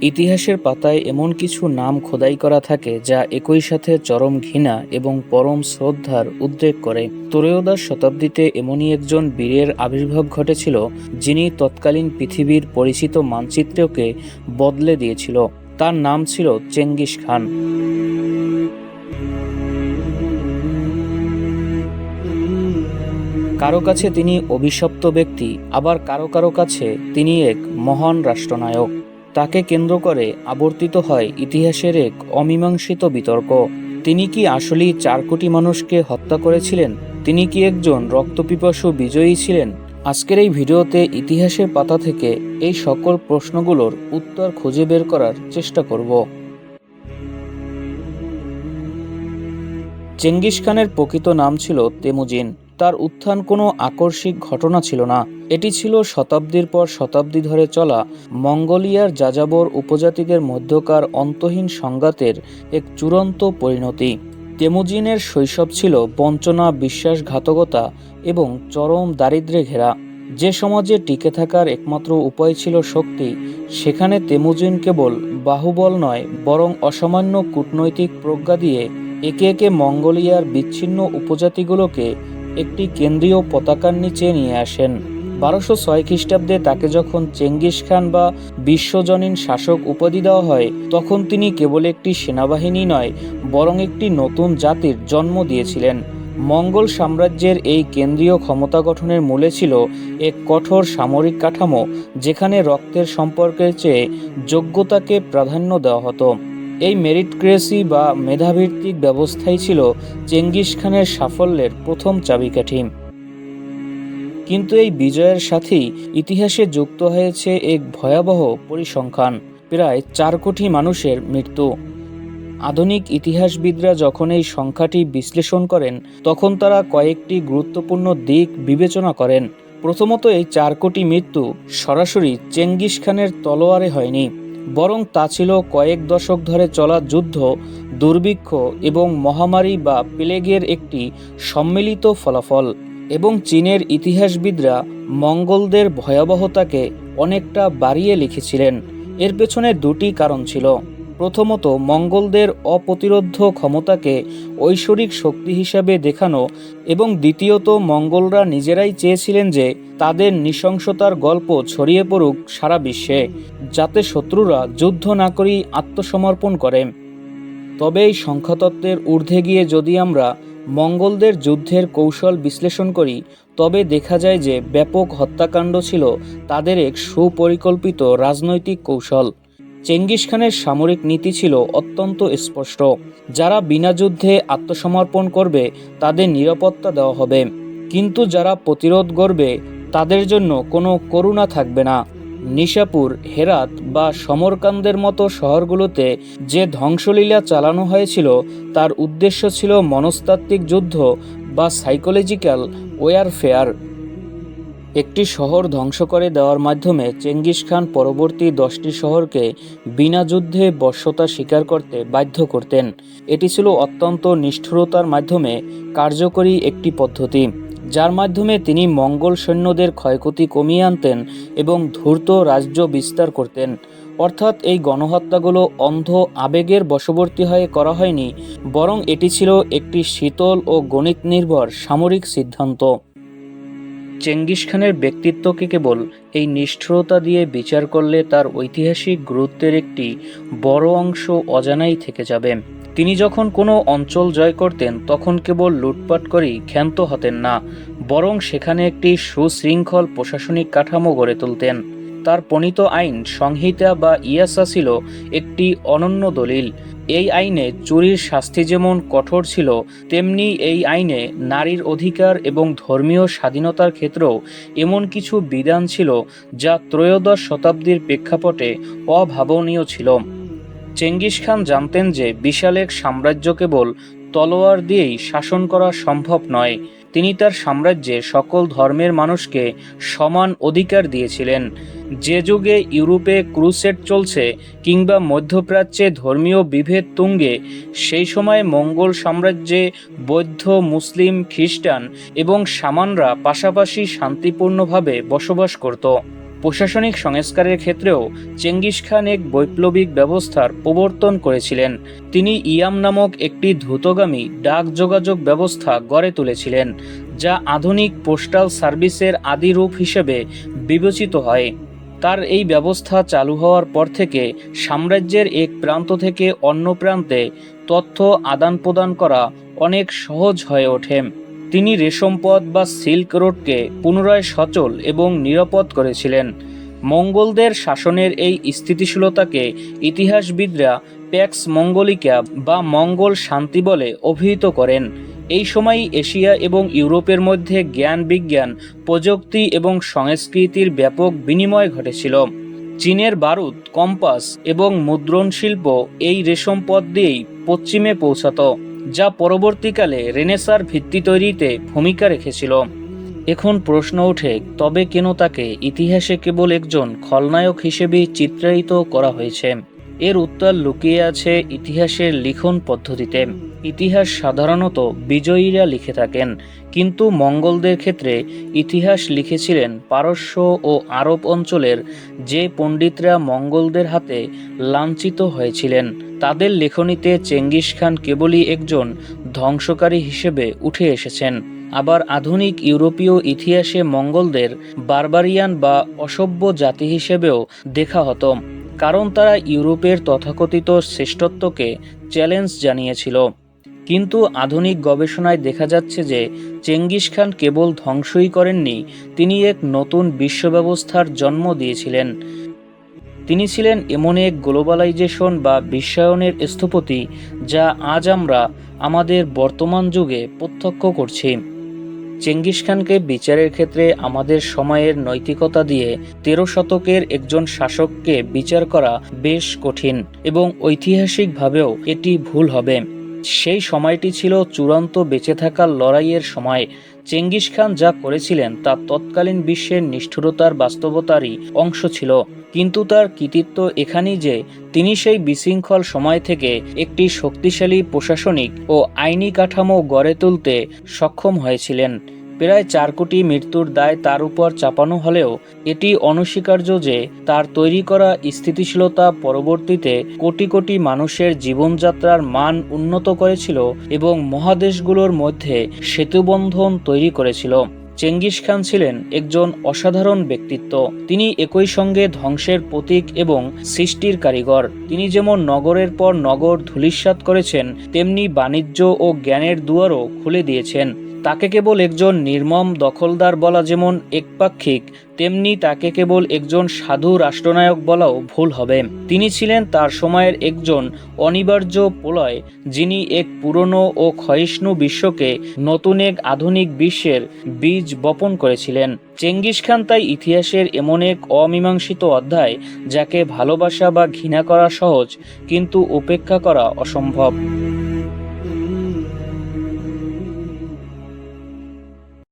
ইতিহাসের পাতায় এমন কিছু নাম খোদাই করা থাকে যা একই সাথে চরম ঘৃণা এবং পরম শ্রদ্ধার উদ্রেক করে। ত্রয়োদশ শতাব্দীতে এমনই একজন বীরের আবির্ভাব ঘটেছিল, যিনি তৎকালীন পৃথিবীর পরিচিত মানচিত্রকে বদলে দিয়েছিল। তার নাম ছিল চেঙ্গিস খান। কারও কাছে তিনি অভিশপ্ত ব্যক্তি, আবার কারও কারও কাছে তিনি এক মহান রাষ্ট্রনায়ক। তাকে কেন্দ্র করে আবর্তিত হয় ইতিহাসের এক অমীমাংসিত বিতর্ক। তিনি কি আসলেই চার কোটি মানুষকে হত্যা করেছিলেন? তিনি কি একজন রক্তপিপাসু বিজয়ী ছিলেন? আজকের এই ভিডিওতে ইতিহাসের পাতা থেকে এই সকল প্রশ্নগুলোর উত্তর খুঁজে বের করার চেষ্টা করব। চেঙ্গিস খানের প্রকৃত নাম ছিল তেমুজিন। তার উত্থান কোনো আকস্মিক ঘটনা ছিল না। এটি ছিল শতাব্দীর পর শতাব্দী ধরে চলা মঙ্গোলিয়ার যাযাবর উপজাতিদের মধ্যকার অন্তহীন সংঘাতের এক চূড়ান্ত পরিণতি। তেমুজিনের শৈশব ছিল বঞ্চনা, বিশ্বাসঘাতকতা এবং চরম দারিদ্র্যে ঘেরা। যে সমাজে টিকে থাকার একমাত্র উপায় ছিল শক্তি, সেখানে তেমুজিন কেবল বাহুবল নয়, বরং অসামান্য কূটনৈতিক প্রজ্ঞা দিয়ে একে একে মঙ্গোলিয়ার বিচ্ছিন্ন উপজাতিগুলোকে একটি কেন্দ্রীয় পতাকার নিচে নিয়ে আসেন। বারোশো ছয় খ্রিস্টাব্দে তাকে যখন চেঙ্গিস খান বা বিশ্বজনীন শাসক উপাধি দেওয়া হয়, তখন তিনি কেবল একটি সেনাবাহিনী নয়, বরং একটি নতুন জাতির জন্ম দিয়েছিলেন। মঙ্গল সাম্রাজ্যের এই কেন্দ্রীয় ক্ষমতা গঠনের মূলে ছিল এক কঠোর সামরিক কাঠামো, যেখানে রক্তের সম্পর্কের চেয়ে যোগ্যতাকে প্রাধান্য দেওয়া হতো। এই মেরিটক্রেসি বা মেধাভিত্তিক ব্যবস্থাই ছিল চেঙ্গিস খানের সাফল্যের প্রথম চাবিকাঠি। কিন্তু এই বিজয়ের সাথেই ইতিহাসে যুক্ত হয়েছে এক ভয়াবহ পরিসংখ্যান, প্রায় চার কোটি মানুষের মৃত্যু। আধুনিক ইতিহাসবিদরা যখন এই সংখ্যাটি বিশ্লেষণ করেন, তখন তারা কয়েকটি গুরুত্বপূর্ণ দিক বিবেচনা করেন। প্রথমত এই চার কোটি মৃত্যু সরাসরি চেঙ্গিস খানের তলোয়ারে হয়নি। বরং তা ছিল কয়েক দশক ধরে চলা যুদ্ধ, দুর্ভিক্ষ এবং মহামারী বা প্লেগের একটি সম্মিলিত ফলাফল। এবং চীনের ইতিহাসবিদরা মঙ্গলদের ভয়াবহতাকে অনেকটা বাড়িয়ে লিখেছিলেন। এর পেছনে দুটি কারণ ছিল। প্রথমত মঙ্গলদের অপ্রতিরোধ ক্ষমতাকে ঐশ্বরিক শক্তি হিসাবে দেখানো এবং দ্বিতীয়ত মঙ্গলরা নিজেরাই চেয়েছিলেন যে তাদের নৃশংসতার গল্প ছড়িয়ে পড়ুক সারা বিশ্বে, যাতে শত্রুরা যুদ্ধ না করেই আত্মসমর্পণ করে। তবে এই সংখ্যাতত্ত্বের ঊর্ধ্বে গিয়ে যদি আমরা মঙ্গলদের যুদ্ধের কৌশল বিশ্লেষণ করি, তবে দেখা যায় যে ব্যাপক হত্যাকাণ্ড ছিল তাদের এক সুপরিকল্পিত রাজনৈতিক কৌশল। চেঙ্গিস খানের সামরিক নীতি ছিল অত্যন্ত স্পষ্ট। যারা বিনা যুদ্ধে আত্মসমর্পণ করবে, তাদের নিরাপত্তা দেওয়া হবে। কিন্তু যারা প্রতিরোধ করবে তাদের জন্য কোনো করুণা থাকবে না। নিশাপুর, হেরাত বা সমরকান্দের মতো শহরগুলোতে যে ধ্বংসলীলা চালানো হয়েছিল, তার উদ্দেশ্য ছিল মনস্তাত্ত্বিক যুদ্ধ বা সাইকোলজিক্যাল ওয়ারফেয়ার। একটি শহর ধ্বংস করে দেওয়ার মাধ্যমে চেঙ্গিস খান পরবর্তী দশটি শহরকে বিনা যুদ্ধে বশ্যতা স্বীকার করতে বাধ্য করতেন। এটি ছিল অত্যন্ত নিষ্ঠুরতার মাধ্যমে কার্যকরী একটি পদ্ধতি, যার মাধ্যমে তিনি মঙ্গল সৈন্যদের ক্ষয়ক্ষতি কমিয়ে আনতেন এবং ধূর্ত রাজ্য বিস্তার করতেন। অর্থাৎ এই গণহত্যাগুলো অন্ধ আবেগের বশবর্তী হয়ে করা হয়নি, বরং এটি ছিল একটি শীতল ও গণিত নির্ভর সামরিক সিদ্ধান্ত। চেঙ্গিস খানের ব্যক্তিত্বকে কেবল এই নিষ্ঠুরতা দিয়ে বিচার করলে তার ঐতিহাসিক গুরুত্বের একটি বড় অংশ অজানাই থেকে যাবে। তিনি যখন কোনো অঞ্চল জয় করতেন, তখন কেবল লুটপাট করেই ক্ষান্ত হতেন না, বরং সেখানে একটি সুশৃঙ্খল প্রশাসনিক কাঠামো গড়ে তুলতেন। তার প্রণীত আইন সংহিতা বা ইয়াসা ছিল একটি অনন্য দলিল। এই আইনে চুরির শাস্তি যেমন কঠোর ছিল, তেমনি এই আইনে নারীর অধিকার এবং ধর্মীয় স্বাধীনতার ক্ষেত্রেও এমন কিছু বিধান ছিল যা ত্রয়োদশ শতাব্দীর প্রেক্ষাপটে অভাবনীয় ছিল। চেঙ্গিস খান জানতেন যে বিশাল এক সাম্রাজ্য কেবল তলোয়ার দিয়েই শাসন করা সম্ভব নয়। তিনি তার সাম্রাজ্যে সকল ধর্মের মানুষকে সমান অধিকার দিয়েছিলেন। যে যুগে ইউরোপে ক্রুসেট চলছে কিংবা মধ্যপ্রাচ্যে ধর্মীয় বিভেদ তুঙ্গে, সেই সময় মঙ্গল সাম্রাজ্যে বৌদ্ধ, মুসলিম, খ্রিস্টান এবং সামানরা পাশাপাশি শান্তিপূর্ণভাবে বসবাস করত। প্রশাসনিক সংস্কারের ক্ষেত্রেও চেঙ্গিস খান এক বৈপ্লবিক ব্যবস্থার প্রবর্তন করেছিলেন। তিনি ইয়াম নামক একটি দ্রুতগামী ডাক যোগাযোগ ব্যবস্থা গড়ে তুলেছিলেন, যা আধুনিক পোস্টাল সার্ভিসের আদি রূপ হিসেবে বিবেচিত হয়। তার এই ব্যবস্থা চালু হওয়ার পর থেকে সাম্রাজ্যের এক প্রান্ত থেকে অন্য প্রান্তে তথ্য আদান প্রদান করা অনেক সহজ হয়ে ওঠে। তিনি রেশমপথ বা সিল্ক রোডকে পুনরায় সচল এবং নিরাপদ করেছিলেন। মঙ্গলদের শাসনের এই স্থিতিশীলতাকে ইতিহাসবিদরা প্যাক্স মঙ্গলিকা বা মঙ্গল শান্তি বলে অভিহিত করেন। এই সময়ই এশিয়া এবং ইউরোপের মধ্যে জ্ঞান বিজ্ঞান, প্রযুক্তি এবং সংস্কৃতির ব্যাপক বিনিময় ঘটেছিল। চীনের বারুদ, কম্পাস এবং মুদ্রণ শিল্প এই রেশম পথ দিয়েই পশ্চিমে পৌঁছাত। যা পরবর্তীকালে রেনেসার ভিত্তি তৈরিতে ভূমিকা রেখেছিল। এখন প্রশ্ন ওঠে, তবে কেন তাকে ইতিহাসে কেবল একজন খলনায়ক হিসেবে চিত্রায়িত করা হয়েছে? এর উত্তর লুকিয়ে আছে ইতিহাসের লিখন পদ্ধতিতে। ইতিহাস সাধারণত বিজয়ীরা লিখে থাকেন, কিন্তু মঙ্গলদের ক্ষেত্রে ইতিহাস লিখেছিলেন পারস্য ও আরব অঞ্চলের যে পণ্ডিতরা মঙ্গলদের হাতে লাঞ্ছিত হয়েছিলেন। তাদের লেখনীতে চেঙ্গিস খান কেবলই একজন ধ্বংসকারী হিসেবে উঠে এসেছেন। আবার আধুনিক ইউরোপীয় ইতিহাসে মঙ্গলদের বারবারিয়ান বা অসভ্য জাতি হিসেবেও দেখা হতো, কারণ তারা ইউরোপের তথাকথিত শ্রেষ্ঠত্বকে চ্যালেঞ্জ জানিয়েছিল। কিন্তু আধুনিক গবেষণায় দেখা যাচ্ছে যে চেঙ্গিস খান কেবল ধ্বংসই করেননি, তিনি এক নতুন বিশ্ব ব্যবস্থার জন্ম দিয়েছিলেন। তিনি ছিলেন এমন এক গ্লোবালাইজেশন বা বিশ্বায়নের স্থপতি যা আজ আমরা আমাদের বর্তমান যুগে প্রত্যক্ষ করছি। চেঙ্গিস খানকে বিচারের ক্ষেত্রে আমাদের সময়ের নৈতিকতা দিয়ে তেরো শতকের একজন শাসককে বিচার করা বেশ কঠিন এবং ঐতিহাসিকভাবেও এটি ভুল হবে। সেই সময়টি ছিল চূড়ান্ত বেঁচে থাকার লড়াইয়ের সময়। চেঙ্গিস খান যা করেছিলেন তা তৎকালীন বিশ্বের নিষ্ঠুরতার বাস্তবতারই অংশ ছিল। কিন্তু তার কৃতিত্ব এখানেই যে, তিনি সেই বিশৃঙ্খল সময় থেকে একটি শক্তিশালী প্রশাসনিক ও আইনি কাঠামো গড়ে তুলতে সক্ষম হয়েছিলেন। প্রায় চার কোটি মৃত্যুর দায় তার উপর চাপানো হলেও এটি অনস্বীকার্য যে তার তৈরি করা স্থিতিশীলতা পরবর্তীতে কোটি কোটি মানুষের জীবনযাত্রার মান উন্নত করেছিল এবং মহাদেশগুলোর মধ্যে সেতুবন্ধন তৈরি করেছিল। চেঙ্গিস খান ছিলেন একজন অসাধারণ ব্যক্তিত্ব। তিনি একই সঙ্গে ধ্বংসের প্রতীক এবং সৃষ্টির কারিগর। তিনি যেমন নগরের পর নগর ধূলিসাৎ করেছেন, তেমনি বাণিজ্য ও জ্ঞানের দুয়ারও খুলে দিয়েছেন। তাকে কেবল একজন নির্মম দখলদার বলা যেমন একপাক্ষিক, তেমনি তাকে কেবল একজন সাধু রাষ্ট্রনায়ক বলাও ভুল হবে। তিনি ছিলেন তার সময়ের একজন অনিবার্য প্রলয়, যিনি এক পুরনো ও ক্ষয়িষ্ণু বিশ্বকে নতুন এক আধুনিক বিশ্বের বীজ বপন করেছিলেন। চেঙ্গিস খান তাই ইতিহাসের এমন এক অমীমাংসিত অধ্যায়, যাকে ভালোবাসা বা ঘৃণা করা সহজ, কিন্তু উপেক্ষা করা অসম্ভব।